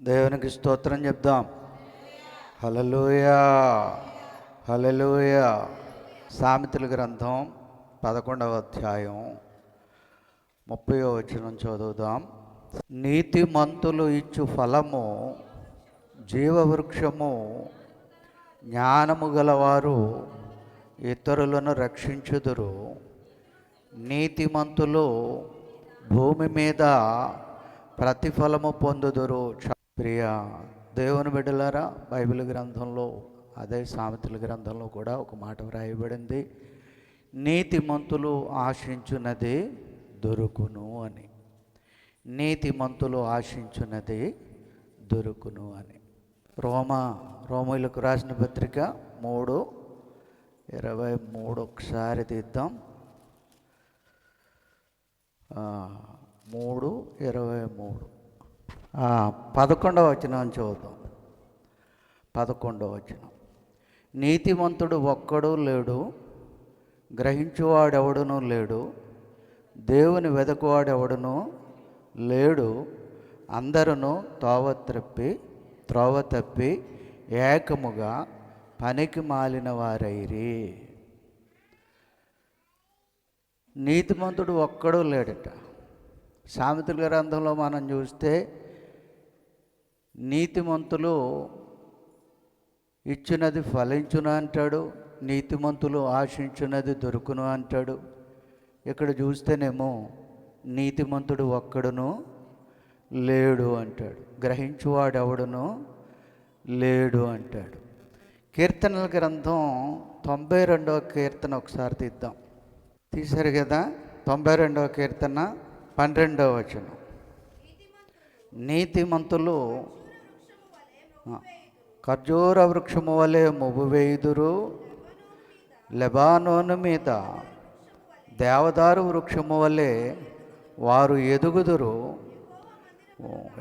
దేవునికి స్తోత్రం చెప్దాం. హలలోయా హలలుయా సామెతల గ్రంథం పదకొండవ అధ్యాయం ముప్పై వచనం చదువుదాం. నీతిమంతులు ఇచ్చు ఫలము జీవవృక్షము జ్ఞానము గలవారు ఇతరులను రక్షించుదురు. నీతిమంతులు భూమి మీద ప్రతిఫలము పొందుదురు. ప్రియ దేవుని బిడ్డలారా బైబిల్ గ్రంథంలో అదే సామెతల గ్రంథంలో కూడా ఒక మాట వ్రాయబడింది. నీతిమంతులు ఆశించున్నది దొరుకును అని. నీతిమంతులు ఆశించున్నది దొరుకును అని. రోమా రోమిలకు రాసిన పత్రిక మూడు ఇరవై మూడు ఒకసారి తీద్దాం. మూడు ఇరవై మూడు. పదకొండవ వచనం చూద్దాం పదకొండవ వచనం. నీతిమంతుడు ఒక్కడూ లేడు గ్రహించువాడెవడనూ లేడు దేవుని వెదకువాడెవడునూ లేడు అందరూ తోవ త్రప్పి త్రోవ తప్పి ఏకముగా పనికి మాలిన వారైరి నీతిమంతుడు ఒక్కడూ లేడట. సామెతల గ్రంథంలో మనం చూస్తే నీతిమంతులు ఇచ్చినది ఫలించును అంటాడు నీతిమంతులు ఆశించినది దొరుకును అంటాడు. ఇక్కడ చూస్తేనేమో నీతిమంతుడు ఒక్కడును లేడు అంటాడు. గ్రహించువాడెవడును లేడు అంటాడు. కీర్తనల గ్రంథం తొంభై రెండవ కీర్తన ఒకసారి తీద్దాం. తీశారు కదా? తొంభై రెండవ కీర్తన పన్నెండవ వచనం. నీతిమంతులు ఖర్జూర వృక్షము వలె మువ్వువేయుదురు లెబానోను మీద దేవదారు వృక్షము వలె వారు ఎదుగుదురు.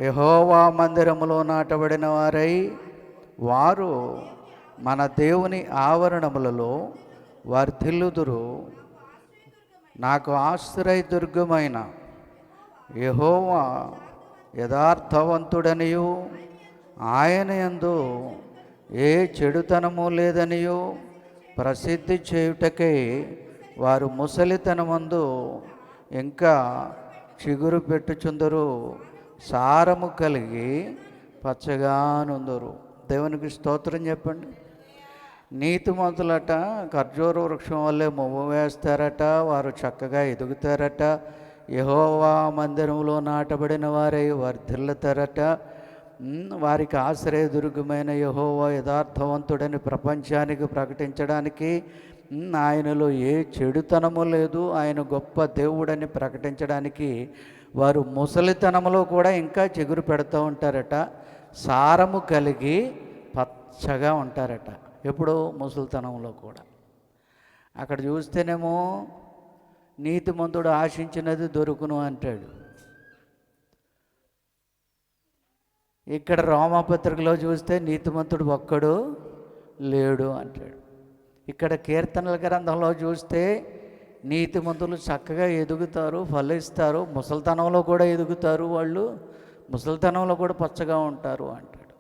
యహోవా మందిరములో నాటబడిన వారై వారు మన దేవుని ఆవరణములలో వర్ధిల్లుదురు. నాకు ఆశ్రయ దుర్గమైన యహోవా యథార్థవంతుడనియు. ఆయన యందు ఏ చెడుతనము లేదనియో. ప్రసిద్ధి చేయుటకై వారు ముసలితనమందు ఇంకా చిగురు పెట్టుచుందరు. సారము కలిగి పచ్చగానుందరు. దేవునికి స్తోత్రం చెప్పండి. నీతిమంతులట ఖర్జూర వృక్షం వల్లే మొవ్వు వేస్తారట వారు చక్కగా ఎదుగుతారట. యహోవా మందిరంలో నాటబడిన వారై వర్ధిల్లుతారట. వారికి ఆశ్రయదుర్గమైన యహోవా యథార్థవంతుడని ప్రపంచానికి ప్రకటించడానికి ఆయనలో ఏ చెడుతనము లేదు ఆయన గొప్ప దేవుడని ప్రకటించడానికి వారు ముసలితనంలో కూడా ఇంకా చిగురు పెడుతూ ఉంటారట. సారము కలిగి పచ్చగా ఉంటారట ఎప్పుడో ముసలితనంలో కూడా. అక్కడ చూస్తేనేమో నీతిమంతుడు ఆశించినది దొరుకును అంటాడు. ఇక్కడ రోమపత్రికలో చూస్తే నీతిమంతుడు ఒక్కడు లేడు అంటాడు. ఇక్కడ కీర్తనల గ్రంథంలో చూస్తే నీతిమంతులు చక్కగా ఎదుగుతారు ఫలిస్తారు ముసలితనంలో కూడా ఎదుగుతారు వాళ్ళు ముసలితనంలో కూడా పచ్చగా ఉంటారు అంటాడు.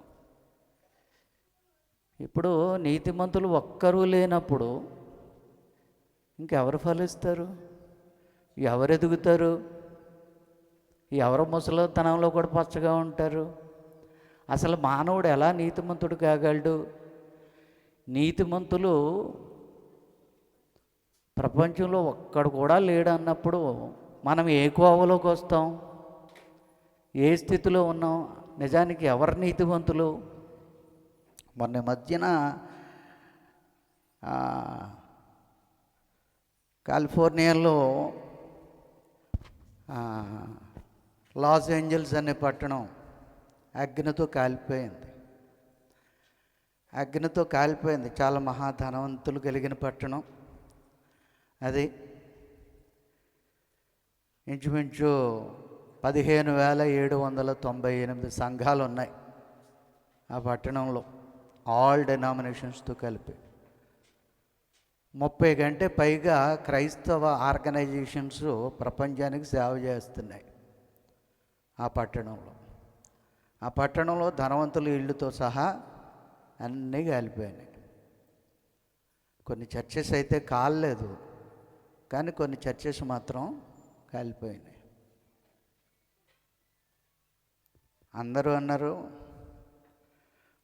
ఇప్పుడు నీతిమంతులు ఒక్కరూ లేనప్పుడు ఇంకెవరు ఫలిస్తారు? ఎవరు ఎదుగుతారు ఎవరు ముసలితనంలో కూడా పచ్చగా ఉంటారు? అసలు మానవుడు ఎలా నీతిమంతుడు కాగలడు? నీతిమంతులు ప్రపంచంలో ఒక్కడు కూడా లేడు అన్నప్పుడు మనం ఏ కోవలోకి వస్తాం? ఏ స్థితిలో ఉన్నాం? నిజానికి ఎవరు నీతివంతులు మొన్న మధ్యన కాలిఫోర్నియాలో లాస్ ఏంజల్స్ అనే పట్టణం అగ్నితో కాలిపోయింది. అగ్నితో కాలిపోయింది. చాలా మహాధనవంతులు కలిగిన పట్టణం. అది ఇంచుమించు పదిహేను వేల ఏడు వందల తొంభై ఎనిమిది సంఘాలు ఉన్నాయి ఆ పట్టణంలో. ఆల్ డెనామినేషన్స్తో కలిపి. ముప్పై కంటే పైగా క్రైస్తవ ఆర్గనైజేషన్స్ ప్రపంచానికి సేవ చేస్తున్నాయి ఆ పట్టణంలో. ఆ పట్టణంలో ధనవంతుల ఇళ్ళతో సహా అన్నీ కాలిపోయినాయి. కొన్ని చర్చెస్ అయితే కాలేదు కానీ కొన్ని చర్చెస్ మాత్రం కాలిపోయినాయి. అందరూ అన్నారు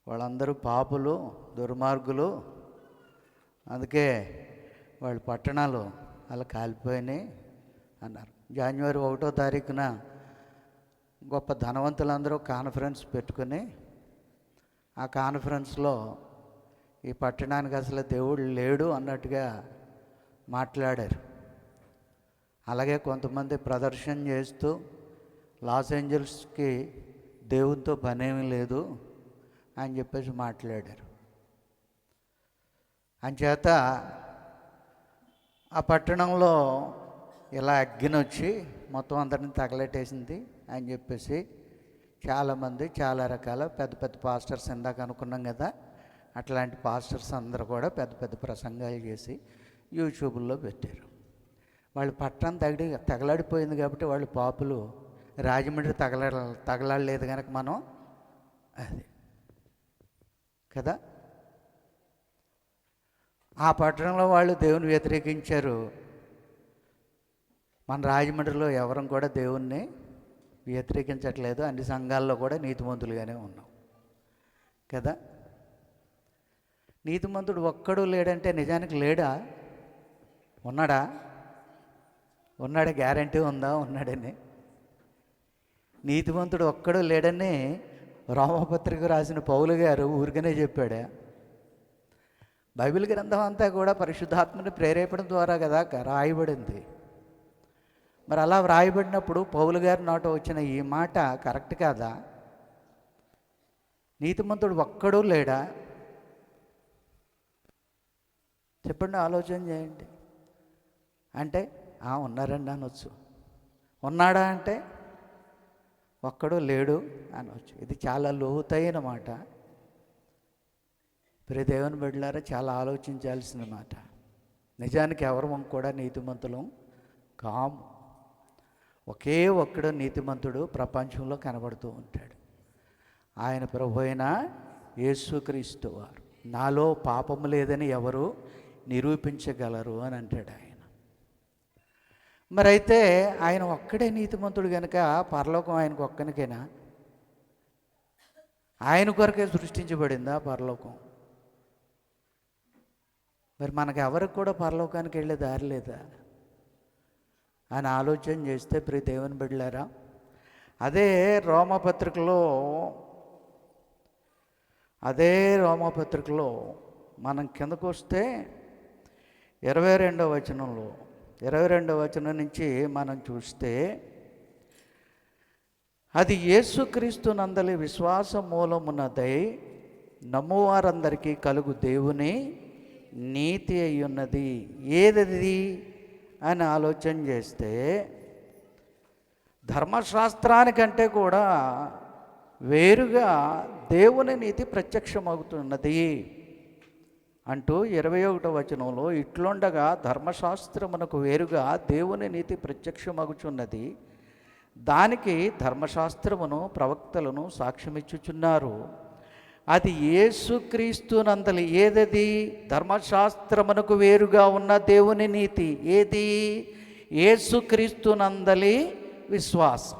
వాళ్ళందరూ పాపులు దుర్మార్గులు అందుకే వాళ్ళ పట్టణాలు అలా కాలిపోయినాయి అన్నారు. జనవరి ఒకటో తారీఖున గొప్ప ధనవంతులందరూ కాన్ఫరెన్స్ పెట్టుకుని ఆ కాన్ఫరెన్స్లో ఈ పట్టణానికి అసలు దేవుడు లేడు అన్నట్టుగా మాట్లాడారు. అలాగే కొంతమంది ప్రదర్శన చేస్తూ లాస్ ఏంజల్స్కి దేవునితో పనేమీ లేదు అని చెప్పేసి మాట్లాడారు. అంచేత ఆ పట్టణంలో ఇలా అగ్గినొచ్చి మొత్తం అందరిని తగలెట్టేసింది. అని చెప్పేసి చాలామంది చాలా రకాల పెద్ద పెద్ద పాస్టర్స్ ఇందాక అనుకున్నాం కదా అట్లాంటి పాస్టర్స్ అందరూ కూడా పెద్ద పెద్ద ప్రసంగాలు చేసి యూట్యూబ్లో పెట్టారు. వాళ్ళు పట్టణం తగిలి తగలాడిపోయింది కాబట్టి వాళ్ళు పాపులు రాజమండ్రి తగల తగలాడలేదు కనుక మనం అది కదా. ఆ పట్టణంలో వాళ్ళు దేవుని వ్యతిరేకించారు. మన రాజమండ్రిలో ఎవరం కూడా దేవుణ్ణి వ్యతిరేకించట్లేదు. అన్ని సంఘాల్లో కూడా నీతిమంతులుగానే ఉన్నాం. కదా? నీతిమంతుడు ఒక్కడు లేడంటే నిజానికి లేడా? ఉన్నాడా? ఉన్నాడా? గ్యారంటీ ఉందా? ఉన్నాడని. నీతిమంతుడు ఒక్కడు లేడని రోమపత్రిక రాసిన పౌలు గారు ఊరికనే చెప్పాడా. బైబిల్ గ్రంథం అంతా కూడా పరిశుద్ధాత్మని ప్రేరేపణ ద్వారా కదా రాయబడింది. మరి అలా వ్రాయబడినప్పుడు పౌలు గారి నోట వచ్చిన ఈ మాట కరెక్ట్ కాదా? నీతిమంతుడు ఒక్కడూ లేడా? చెప్పండి ఆలోచన చేయండి. అంటే "ఆ, ఉన్నారండి అనొచ్చు. ఉన్నాడా అంటే ఒక్కడూ లేడు అనొచ్చు. ఇది చాలా లోతైన మాట. ప్రియ దేవుని బిడ్డలారా చాలా ఆలోచించాల్సిన మాట. నిజానికి ఎవరు కూడా నీతిమంతులం కాము. ఒకే ఒక్కడు నీతిమంతుడు ప్రపంచంలో కనబడుతూ ఉంటాడు. ఆయన ప్రభు అయిన యేసుక్రీస్తు వారు. నాలో పాపము లేదని ఎవరు నిరూపించగలరు అని అంటాడు ఆయన. మరి అయితే ఆయన ఒక్కడే నీతిమంతుడు కనుక పరలోకం ఆయనకు ఒక్కనికైనా? ఆయన కొరకే సృష్టించబడిందా పరలోకం? మరి మనకు ఎవరికి కూడా పరలోకానికి వెళ్ళే దారి లేదా? అని ఆలోచన చేస్తే ప్రి దేవుని బిడ్డలారా అదే రోమపత్రికలో అదే రోమపత్రికలో మనం కిందకు వస్తే ఇరవై రెండవ వచనంలో ఇరవై రెండవ వచనం నుంచి మనం చూస్తే అది యేసుక్రీస్తు నందలి విశ్వాస మూలమున్నదై నమ్మువారందరికీ కలుగు దేవుని నీతి అయ్యున్నది. ఉన్నది ఏదది? అని ఆలోచన చేస్తే ధర్మశాస్త్రానికంటే కూడా వేరుగా దేవుని నీతి ప్రత్యక్షమవుతున్నది అంటూ ఇరవై ఒకటో వచనంలో ఇట్లుండగా ధర్మశాస్త్రమునకు వేరుగా దేవుని నీతి ప్రత్యక్షమగుచున్నది దానికి ధర్మశాస్త్రమును ప్రవక్తలను సాక్ష్యమిచ్చుచున్నారు. అది ఏసుక్రీస్తునంతలి ఏదది? ధర్మశాస్త్రమునకు వేరుగా ఉన్న దేవుని నీతి. ఏది? ఏసుక్రీస్తునందలి విశ్వాసం.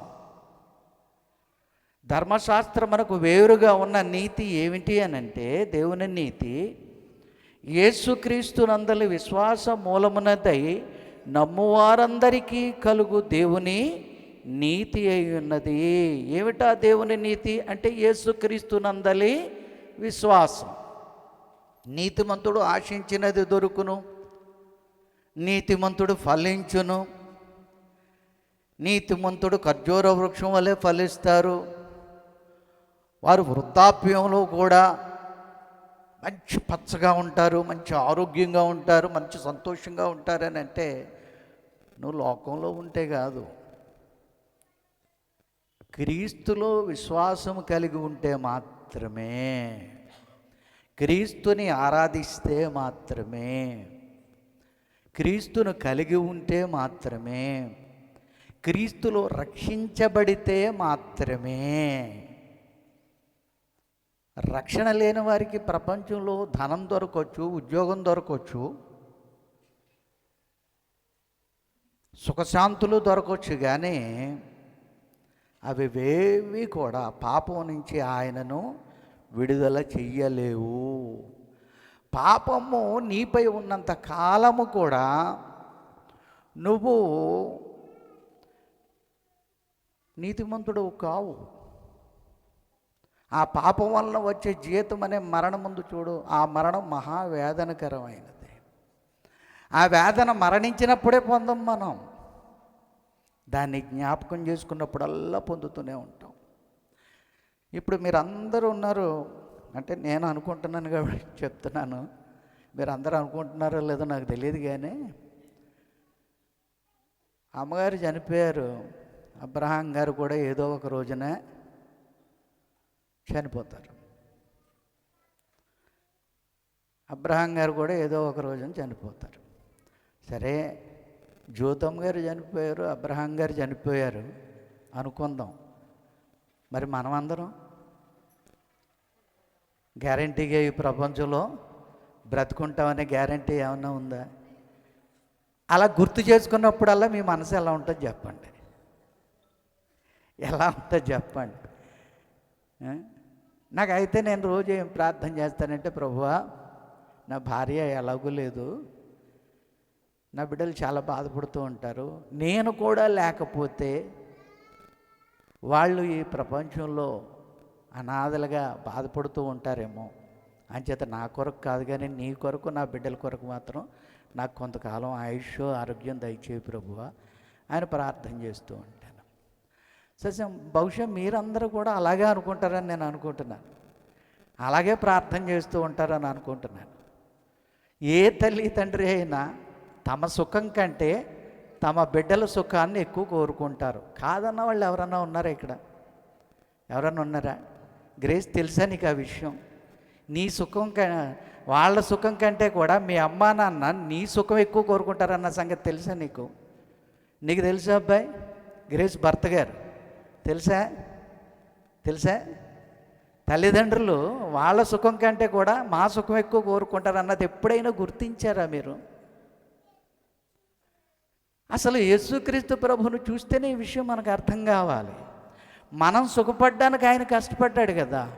ధర్మశాస్త్రమునకు వేరుగా ఉన్న నీతి ఏమిటి అని అంటే దేవుని నీతి ఏసుక్రీస్తునందలి విశ్వాస మూలమునదై నమ్మువారందరికీ కలుగు దేవుని నీతి అయి ఉన్నది. ఏమిటా దేవుని నీతి? అంటే యేసుక్రీస్తునందలి విశ్వాసం. నీతిమంతుడు ఆశించినది దొరుకును. నీతిమంతుడు ఫలించును. నీతిమంతుడు ఖర్జూర వృక్షం వలె ఫలిస్తారు. వారు వృద్ధాప్యంలో కూడా మంచి పచ్చగా ఉంటారు మంచి ఆరోగ్యంగా ఉంటారు మంచి సంతోషంగా ఉంటారని అంటే నువ్వు లోకంలో ఉంటే కాదు. క్రీస్తులో విశ్వాసం కలిగి ఉంటే మాత్రమే క్రీస్తుని ఆరాధిస్తే మాత్రమే క్రీస్తును కలిగి ఉంటే మాత్రమే క్రీస్తులో రక్షించబడితే మాత్రమే. రక్షణ లేని వారికి ప్రపంచంలో ధనం దొరకవచ్చు ఉద్యోగం దొరకవచ్చు సుఖశాంతులు దొరకవచ్చు కానీ అవి వేవి కూడా పాపం నుంచి ఆయనను విడుదల చెయ్యలేవు. పాపము నీపై ఉన్నంత కాలము కూడా నువ్వు నీతిమంతుడు కావు. ఆ పాపం వలన వచ్చే జీతం అనే మరణం ముందు చూడు ఆ మరణం మహావేదనకరమైనది. ఆ వేదన మరణించినప్పుడే పొందం మనం. దాన్ని జ్ఞాపకం చేసుకున్నప్పుడల్లా పొందుతూనే ఉంటాం. ఇప్పుడు మీరు అందరూ ఉన్నారు అంటే నేను అనుకుంటున్నాను కాబట్టి చెప్తున్నాను. మీరు అందరూ అనుకుంటున్నారో లేదో నాకు తెలియదు కానీ అమ్మగారు చనిపోయారు. అబ్రహాం గారు కూడా ఏదో ఒక రోజున చనిపోతారు. అబ్రహాం గారు కూడా ఏదో ఒక రోజున చనిపోతారు. సరే జ్యోతం గారు చనిపోయారు అబ్రహాం గారు చనిపోయారు అనుకుందాం. మరి మనమందరం గ్యారంటీగా ఈ ప్రపంచంలో బ్రతుకుంటామనే గ్యారంటీ ఏమన్నా ఉందా? అలా గుర్తు చేసుకున్నప్పుడల్లా మీ మనసు ఎలా ఉంటుంది చెప్పండి. ఎలా ఉంటుంది చెప్పండి. నాకైతే నేను రోజు ఏం ప్రార్థన చేస్తానంటే ప్రభువా నా భార్య ఎలాగూ లేదు. నా బిడ్డలు చాలా బాధపడుతూ ఉంటారు. నేను కూడా లేకపోతే వాళ్ళు ఈ ప్రపంచంలో అనాథలుగా బాధపడుతూ ఉంటారేమో. అంచేత నా కొరకు కాదు కానీ నీ కొరకు నా బిడ్డల కొరకు మాత్రం నాకు కొంతకాలం ఆయుష్ ఆరోగ్యం దయచేయి ప్రభువా అని ప్రార్థన చేస్తూ ఉంటాను. సత్యం బహుశా మీరందరూ కూడా అలాగే అనుకుంటారని నేను అనుకుంటున్నాను. అలాగే ప్రార్థన చేస్తూ ఉంటారని అనుకుంటున్నాను. ఏ తల్లి తండ్రి అయినా తమ సుఖం కంటే తమ బిడ్డల సుఖాన్ని ఎక్కువ కోరుకుంటారు. కాదన్న వాళ్ళు ఎవరన్నా ఉన్నారా ఇక్కడ? ఎవరన్నా ఉన్నారా? గ్రేస్ తెలుసా నీకు ఆ విషయం? నీ సుఖం క వాళ్ళ సుఖం కంటే కూడా మీ అమ్మా నాన్న నీ సుఖం ఎక్కువ కోరుకుంటారన్న సంగతి తెలుసా నీకు? నీకు తెలుసా అబ్బాయి? గ్రేస్ భర్త గారు. తెలుసా? తెలుసా? తల్లిదండ్రులు వాళ్ళ సుఖం కంటే కూడా మా సుఖం ఎక్కువ కోరుకుంటారు అన్నది ఎప్పుడైనా గుర్తించారా మీరు? అసలు యేసుక్రీస్తు ప్రభువును చూస్తేనే ఈ విషయం మనకు అర్థం కావాలి. మనం సుఖపడ్డానికి ఆయన కష్టపడ్డాడు కదా.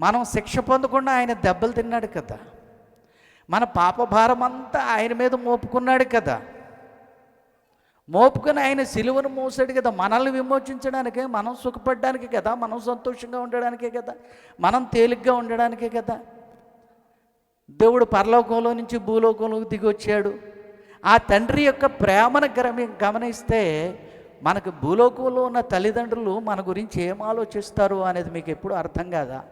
మనం శిక్ష పొందకుండా ఆయన దెబ్బలు తిన్నాడు కదా. మన పాప భారం అంతా ఆయన మీద మోపుకున్నాడు కదా. మోపుకొని ఆయన సిలువను మోసాడు కదా. మనల్ని విమోచించడానికే మనం సుఖపడడానికే కదా. మనం సంతోషంగా ఉండడానికే కదా. మనం తేలిగ్గా ఉండడానికే కదా. దేవుడు పరలోకంలో నుంచి భూలోకంలోకి దిగి వచ్చాడు ఆ తండ్రి యొక్క ప్రేమను గమనిస్తే మనకు భూలోకంలో ఉన్న తల్లిదండ్రులు మన గురించి ఏం ఆలోచిస్తారు అనేది మీకు ఎప్పుడు అర్థం కాదా?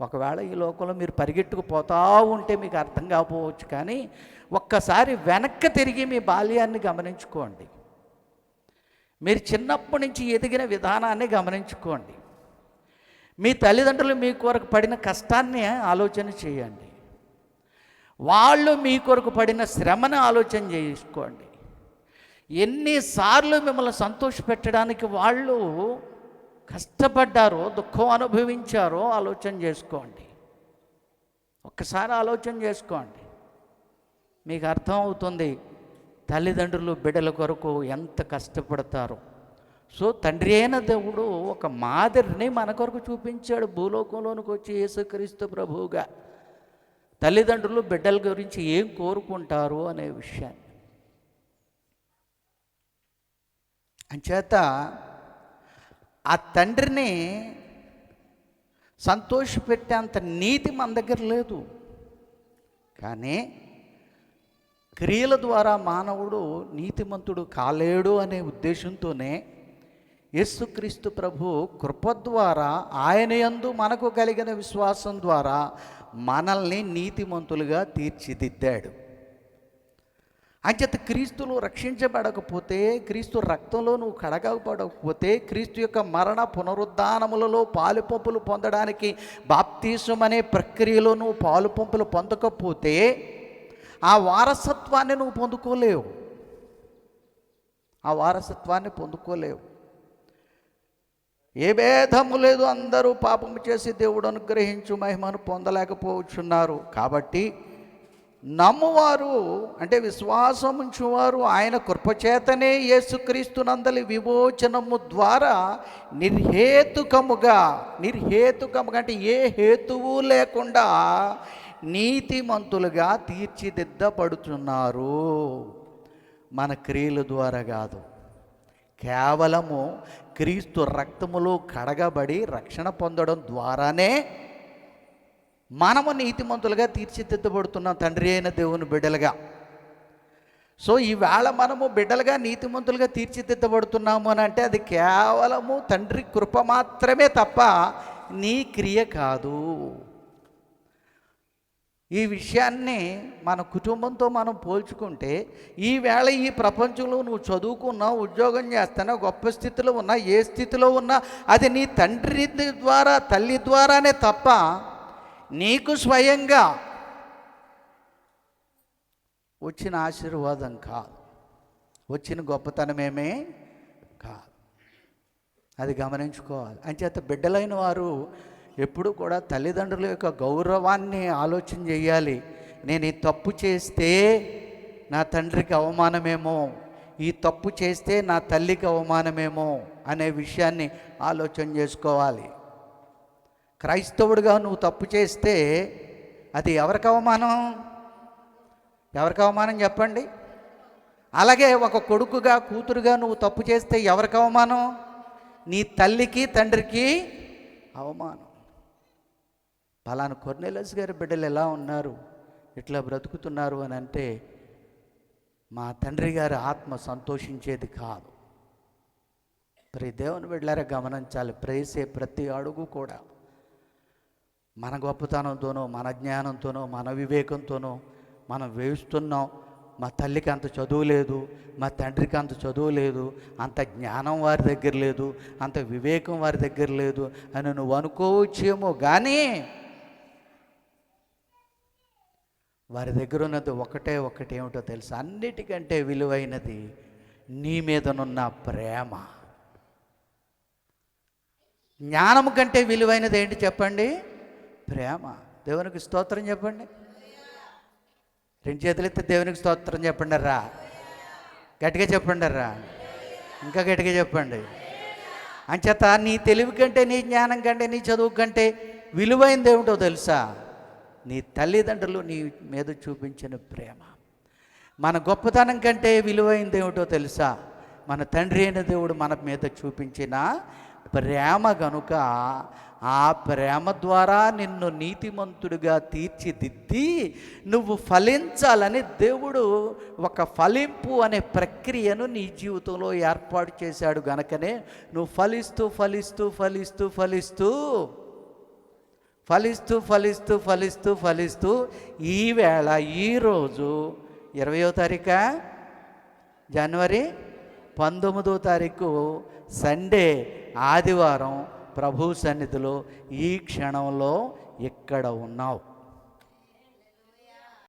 ఒకవేళ ఈ లోకంలో మీరు పరిగెట్టుకుపోతా ఉంటే మీకు అర్థం కాకపోవచ్చు కానీ ఒక్కసారి వెనక్కి తిరిగి మీ బాల్యాన్ని గమనించుకోండి. మీరు చిన్నప్పటి నుంచి ఎదిగిన విధానాన్ని గమనించుకోండి. మీ తల్లిదండ్రులు మీ కొరకు పడిన కష్టాన్ని ఆలోచన చేయండి. వాళ్ళు మీ కొరకు పడిన శ్రమను ఆలోచన చేసుకోండి. ఎన్నిసార్లు మిమ్మల్ని సంతోషపెట్టడానికి వాళ్ళు కష్టపడ్డారో దుఃఖం అనుభవించారో ఆలోచన చేసుకోండి. ఒక్కసారి ఆలోచన చేసుకోండి. మీకు అర్థం అవుతుంది తల్లిదండ్రులు బిడ్డల కొరకు ఎంత కష్టపడతారో. సో తండ్రి అయిన దేవుడు ఒక మాదిరిని మన కొరకు చూపించాడు భూలోకంలోనికి వచ్చి యేసుక్రీస్తు ప్రభువుగా. తల్లిదండ్రులు బిడ్డల గురించి ఏం కోరుకుంటారు అనే విషయాన్ని. అంచేత ఆ తండ్రిని సంతోషపెట్టేంత నీతి మన దగ్గర లేదు. కానీ క్రియల ద్వారా మానవుడు నీతిమంతుడు కాలేడు అనే ఉద్దేశంతోనే యేసుక్రీస్తు ప్రభు కృప ద్వారా ఆయన యందు మనకు కలిగిన విశ్వాసం ద్వారా మనల్ని నీతిమంతులుగా తీర్చిదిద్దాడు. అంచేత క్రీస్తులు రక్షించబడకపోతే క్రీస్తు రక్తంలో నువ్వు కడగబడకపోతే క్రీస్తు యొక్క మరణ పునరుద్ధానములలో పాలుపంపులు పొందడానికి బాప్తీసం అనే ప్రక్రియలో నువ్వు పాలుపంపులు పొందకపోతే ఆ వారసత్వాన్ని నువ్వు పొందుకోలేవు. ఆ వారసత్వాన్ని పొందుకోలేవు. ఏ భేదము లేదు అందరూ పాపము చేసి దేవుడు అనుగ్రహించు మహిమను పొందలేకపోవచ్చున్నారు. కాబట్టి నమ్మువారు అంటే విశ్వాసం ఉంచువారు ఆయన కృపచేతనే యేసుక్రీస్తునందలి విమోచనము ద్వారా నిర్హేతుకముగా నిర్హేతుకముగా అంటే ఏ హేతువు లేకుండా నీతిమంతులుగా తీర్చిదిద్దబడుతున్నారు మన క్రియల ద్వారా కాదు. కేవలము క్రీస్తు రక్తములో కడగబడి రక్షణ పొందడం ద్వారానే మనము నీతిమంతులుగా తీర్చిదిద్దబడుతున్నాం తండ్రి అయిన దేవుని బిడ్డలుగా. సో ఈవేళ మనము బిడ్డలుగా నీతిమంతులుగా తీర్చిదిద్దబడుతున్నాము అని అంటే అది కేవలము తండ్రి కృప మాత్రమే తప్ప నీ క్రియ కాదు. ఈ విషయాన్ని మన కుటుంబంతో మనం పోల్చుకుంటే ఈవేళ ఈ ప్రపంచంలో నువ్వు చదువుకున్నా ఉద్యోగం చేస్తున్నా గొప్ప స్థితిలో ఉన్నా ఏ స్థితిలో ఉన్నా అది నీ తండ్రి ద్వారా తల్లి ద్వారానే తప్ప నీకు స్వయంగా వచ్చిన ఆశీర్వాదం కాదు. వచ్చిన గొప్పతనమేమే కాదు. అది గమనించుకోవాలి. అంచేత బిడ్డలైన వారు ఎప్పుడు కూడా తల్లిదండ్రుల యొక్క గౌరవాన్ని ఆలోచన చేయాలి. నేను ఈ తప్పు చేస్తే నా తండ్రికి అవమానమేమో ఈ తప్పు చేస్తే నా తల్లికి అవమానమేమో అనే విషయాన్ని ఆలోచన చేసుకోవాలి. క్రైస్తవుడిగా నువ్వు తప్పు చేస్తే అది ఎవరికి అవమానం? ఎవరికి అవమానం చెప్పండి. అలాగే ఒక కొడుకుగా కూతురుగా నువ్వు తప్పు చేస్తే ఎవరికి అవమానం? నీ తల్లికి తండ్రికి అవమానం. పలానా కొర్నెలస్ గారి బిడ్డలు ఎలా ఉన్నారు? ఇట్లా బ్రతుకుతున్నారు అని అంటే మా తండ్రి గారి ఆత్మ సంతోషించేది కాదు. ప్రతి దేవుని బిడ్డలారా గమనించాలి ప్రేసే ప్రతి అడుగు కూడా. మన గొప్పతనంతోనో మన జ్ఞానంతోనో మన వివేకంతోనో మనం వేస్తున్నాం. మా తల్లికి అంత చదువు లేదు మా తండ్రికి అంత చదువు లేదు అంత జ్ఞానం వారి దగ్గర లేదు అంత వివేకం వారి దగ్గర లేదు అని నువ్వు అనుకోవచ్చేమో కానీ వారి దగ్గర ఉన్నది ఒకటే ఒకటి ఏమిటో తెలుసు? అన్నిటికంటే విలువైనది నీ మీదనున్న ప్రేమ. జ్ఞానం కంటే విలువైనది ఏంటి చెప్పండి? ప్రేమ. దేవునికి స్తోత్రం చెప్పండి. రెండు చేతులు దేవునికి స్తోత్రం చెప్పండి రా. గట్టిగా చెప్పండి రా. ఇంకా గట్టిగా చెప్పండి. అంచేత నీ తెలివి కంటే నీ జ్ఞానం కంటే నీ చదువు కంటే విలువైంది ఏమిటో తెలుసా? నీ తల్లిదండ్రులు నీ మీద చూపించిన ప్రేమ. మన గొప్పతనం కంటే విలువైనది ఏమిటో తెలుసా? మన తండ్రి అయిన దేవుడు మన మీద చూపించిన ప్రేమ గనుక ఆ ప్రేమ ద్వారా నిన్ను నీతిమంతుడిగా తీర్చిదిద్ది నువ్వు ఫలించాలని దేవుడు ఒక ఫలింపు అనే ప్రక్రియను నీ జీవితంలో ఏర్పాటు చేశాడు గనకనే. నువ్వు ఫలిస్తూ ఫలిస్తూ ఫలిస్తూ ఫలిస్తూ ఫలిస్తూ ఫలిస్తూ ఫలిస్తూ ఫలిస్తూ ఈవేళ ఈరోజు ఇరవయో తారీఖా? జనవరి పంతొమ్మిదో తారీఖు సండే ఆదివారం ప్రభు సన్నిధిలో ఈ క్షణంలో ఇక్కడ ఉన్నావు.